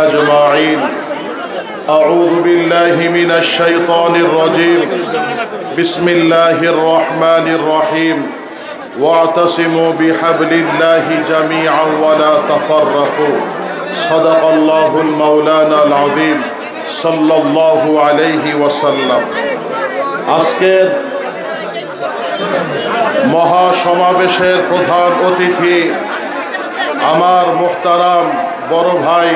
أجمعين أعوذ بالله من الشيطان الرجيم بسم الله الرحمن الرحيم واعتصموا بحبل الله جميعا ولا تفرقوا صدق الله المولانا العظيم صلى الله عليه وسلم আজকের মহাসমাবেশের প্রধান অতিথি আমার মুখতারাম বড় ভাই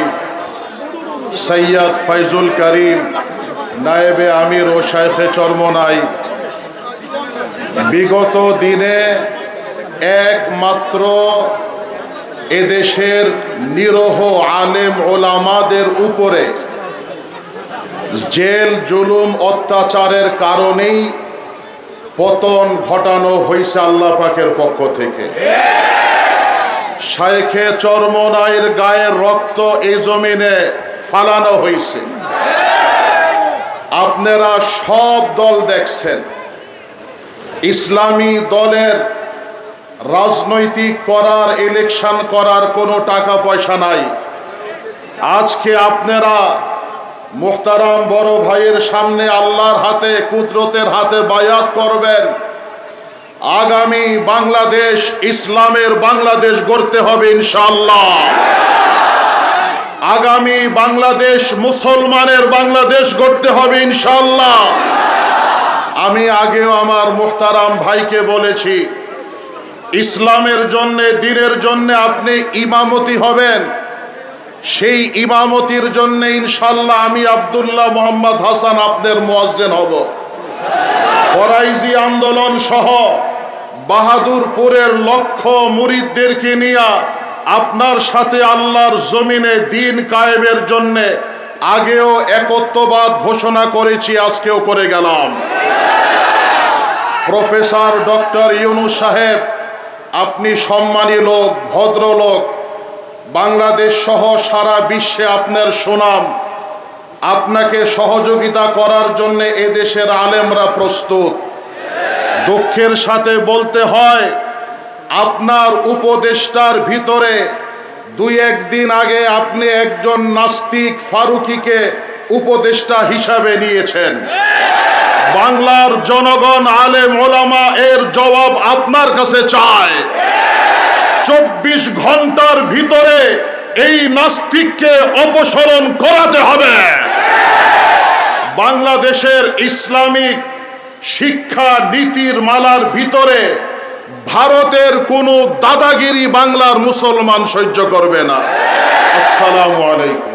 সৈয়দ ফৈজুল করিম, নায়েবে আমির ও শাইখে চরমনাই। বিগত দিনে একমাত্র এদেশের নিরহ আলেম ওলামাদের উপরে জেল, জুলুম, অত্যাচারের কারণেই পতন ঘটানো হয়েছে আল্লাহ পাকের পক্ষ থেকে। শাইখে চরমনাইয়ের গায়ের রক্ত এই জমিনে ফালানো হয়েছে। আপনারা সব দল দেখছেন। ইসলামী দলের রাজনৈতিক করার ইলেকশন করার কোনো টাকা পয়সা নাই। আজকে আপনারা মুখতারাম বড় ভাইয়ের সামনে আল্লাহর হাতে, কুদরতের হাতে বায়াত করবেন। আগামী বাংলাদেশ, ইসলামের বাংলাদেশ গড়তে হবে ইনশাল্লাহ আগামী বাংলাদেশ মুসলমানের বাংলাদেশ গড়তে হবে ইনশাল্লাহ আমি আগেও আমার মুখতারাম ভাইকে বলেছি, ইসলামের জন্য, দিনের জন্য আপনি ইমামতি হবেন। সেই ইমামতির জন্য ইনশাল্লাহ আমি আব্দুল্লাহ মোহাম্মদ হাসান আপনার মোয়াজ্জেন হব। ফরাইজি আন্দোলন সহ বাহাদুরপুরের লক্ষ মুরিদদেরকে নিয়ে আপনার সাথে আল্লাহর জমিনে দিন কায়েমের জন্য আগেও একত্ববাদ ঘোষণা করেছি, আজকেও করে গেলাম। প্রফেসর ডক্টর ইউনুস সাহেব, আপনি সম্মানী লোক, ভদ্রলোক, বাংলাদেশ সহ সারা বিশ্বে আপনার সুনাম, আপনাকে সহযোগিতা করার জন্য এদেশের আলেমরা প্রস্তুত। দুঃখের সাথে বলতে হয় আপনার উপদেষ্টার ভিতরে দুই একদিন আগে আপনি একজন নাস্তিক ফারুকিকে উপদেষ্টা হিসাবে নিয়েছেন। বাংলার জনগণ আলেম ওলামা এর জবাব আপনার কাছে চায়। চব্বিশ ঘণ্টার ভিতরে এই নাস্তিককে অপসরণ করাতে হবে। বাংলাদেশের ইসলামিক শিক্ষা নীতির মালার ভিতরে ভারতের কোন দাদাগিরি বাংলার মুসলমান সহ্য করবে না। আসসালামু আলাইকুম।